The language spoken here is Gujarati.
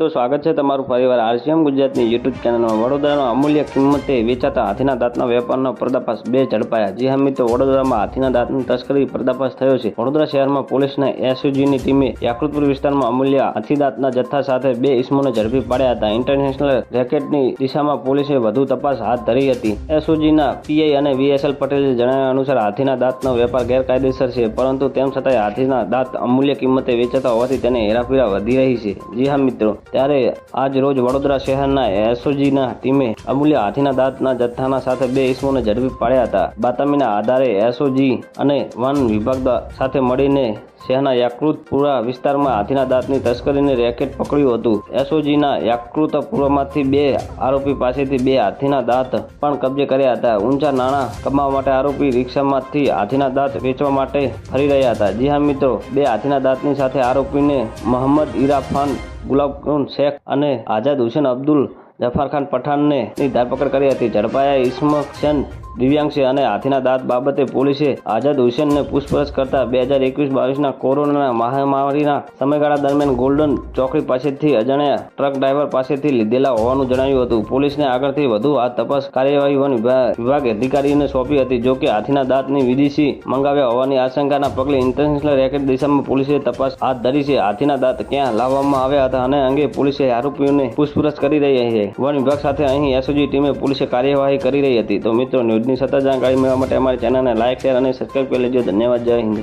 તો સ્વાગત છે તમારું ફરીવાર આરસીએમ ગુજરાતની યુટ્યુબ ચેનલમાં વડોદરાનો અમૂલ્ય કિંમતે વેચાતા હાથીના દાંતના વેપારનો પર્દાફાશ બે ઝડપાયા. જી હા મિત્રો, વડોદરામાં હાથીના દાંતની તસ્કરી પર્દાફાશ થયો છે. વડોદરા શહેરમાં પોલીસના એસયુજીની ટીમે યાકૃતપુર વિસ્તારમાં અમૂલ્ય હાથી દાંતના જથ્થા સાથે બે ઇસમોને ઝડપી પાડ્યા હતા. ઇન્ટરનેશનલ રેકેટની દિશામાં પોલીસે વધુ તપાસ હાથ ધરી હતી. એસયુજીના પીઆઈ અને વીએસએલ પટેલે જણાવ્યા અનુસાર, હાથીના દાંતનો વેપાર ગેરકાયદેસર છે, પરંતુ તેમ છતાંય હાથીના દાંત અમૂલ્ય કિંમતે વેચાતા હોવાથી તેને હેરાફેરા વધી રહી છે. જી હા મિત્રો ત્યારે આજ રોજ વડોદરા શહેરના એસઓજીના ટીમે અમૂલ્ય હાથીના દાંતના જથ્થાના સાથે બે ઇસમોને ઝડપી પાડ્યા હતા. બાતમીના આધારે એસઓજી અને વન વિભાગ સાથે મળીને શહેરના યાકૃતપુરા વિસ્તારમાં હાથીના દાંતની તસ્કરીને રેકેટ પકડ્યું હતું. એસઓજીના યાકૃતપુરામાંથી બે આરોપી પાસેથી બે હાથીના દાંત પણ કબજે કર્યા હતા. ઊંચા નાણાં કમાવા માટે આરોપી રિક્ષામાંથી હાથીના દાંત વેચવા માટે ફરી રહ્યા હતા. જી હા મિત્રો, બે હાથીના દાંતની સાથે આરોપીને મોહમ્મદ ઇરાફાન ગુલાબખાન શેખ અને આઝાદ હુસેન અબ્દુલ જફાર ખાન પઠાણને ધરપકડ કરી હતી. ઝડપાયા ઇસ્મક્ષન દિવ્યાંગ અને હાથીના દાંત બાબતે પોલીસે આઝાદ હુસેનને પૂછપરછ કરતા બે હજાર એકવીસ બાવીસના કોરોના મહામારીના સમયગાળા દરમિયાન ગોલ્ડન ચોકડી પાસેથી અજાણ્યા ટ્રક ડ્રાઈવર પાસેથી લીધેલા હોવાનું જણાવ્યું હતું. પોલીસને આગળથી વધુ આ તપાસ કાર્યવાહી વન વિભા- વિભાગ અધિકારીને સોંપી હતી જો કે હાથીના દાંતની વિદેશી મંગાવ્યા હોવાની આશંકાના પગલે ઇન્ટરનેશનલ રેકેટ દિશામાં પોલીસે તપાસ હાથ ધરી છે. હાથીના દાંત ક્યાં લાવવામાં આવ્યા હતા અને અંગે પોલીસે આરોપીઓને પૂછપરછ કરી રહી છે. વન વિભાગ સાથે અહીં એસઓજી ટીમે પોલીસે કાર્યવાહી કરી રહી હતી. તો મિત્રો ન્યૂઝની સતત જાણકારી મેળવવા માટે અમારી ચેનલને લાઇક શેર અને સબસ્ક્રાઇબ કરી લેજો. ધન્યવાદ. જય હિન્દ.